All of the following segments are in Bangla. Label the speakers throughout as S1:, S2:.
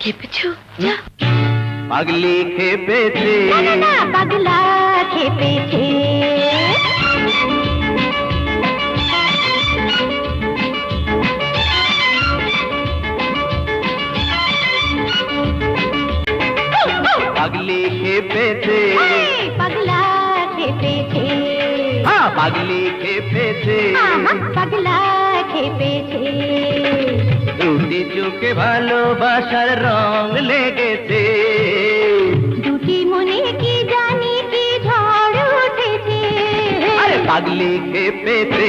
S1: খেপেছো যা
S2: পাগলি খেপেছে
S1: না না না পাগলা খেপেছে
S2: পাগলি খেপেছে
S1: এই, পাগলা খেপেছে
S2: হ্যাঁ পাগলি খেপেছে
S1: আহা, পাগলা খেপেছে
S2: দুটি চোখে ভালোবাসার রং লেগেছে।
S1: দুটি মনে কি জানি কি ঝড় উঠেছে।
S2: আরে পাগলি খেপেছে।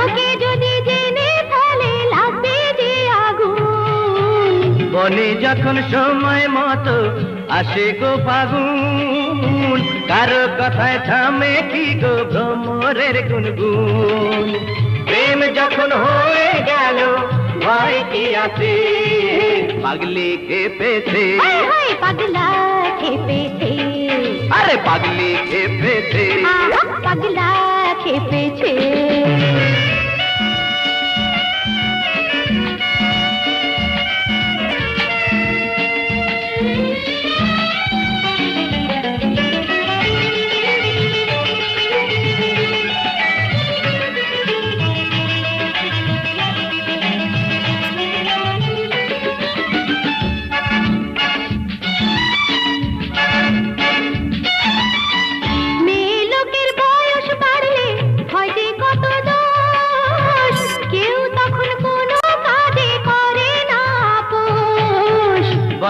S1: লোকে যদি জেনে ফেলে লাগবে যে আগুন।
S2: বনে যখন সময় মতো আসে গো ফাগুন কারও কথায় থামে কি গো ভ্রমরের গুনগুন? প্রেম যখন হয়ে গেল ভয় কি আছে? পাগলি খেপেছে।
S1: পাগলা খেপেছে।
S2: আরে পাগলি খেপেছে।
S1: পাগলা খেপেছে।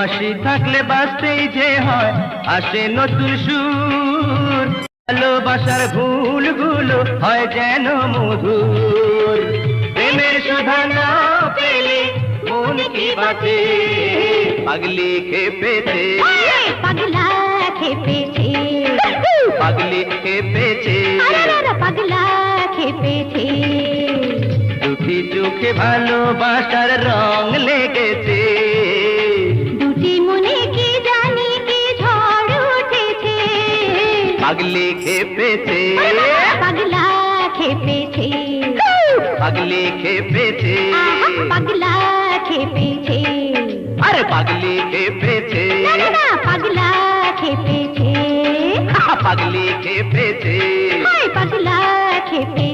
S1: আপোষ
S2: বসে থাকলে বাঁচতেই যে হয়। আসে নতুন সুর ভালোবাসার ভুলগুলো হয় যেন মধুর। প্রেমের সুধা না পেলে মন কি বাঁচে? পাগলি খেপেছে।
S1: পাগলা খেপেছে।
S2: পাগলি খেপেছে।
S1: পাগলা খেপেছে।
S2: দুটি চোখে ভালোবাসার রং লেগেছে। পাগলি খেপেছে
S1: পাগলা খেপেছে
S2: পাগলি খেপেছে
S1: আহা, পাগলা খেপেছে
S2: আরে পাগলি খেপেছে
S1: না না না পাগলা খেপেছে
S2: পাগলি খেপেছে
S1: হায় পাগলা খেপেছে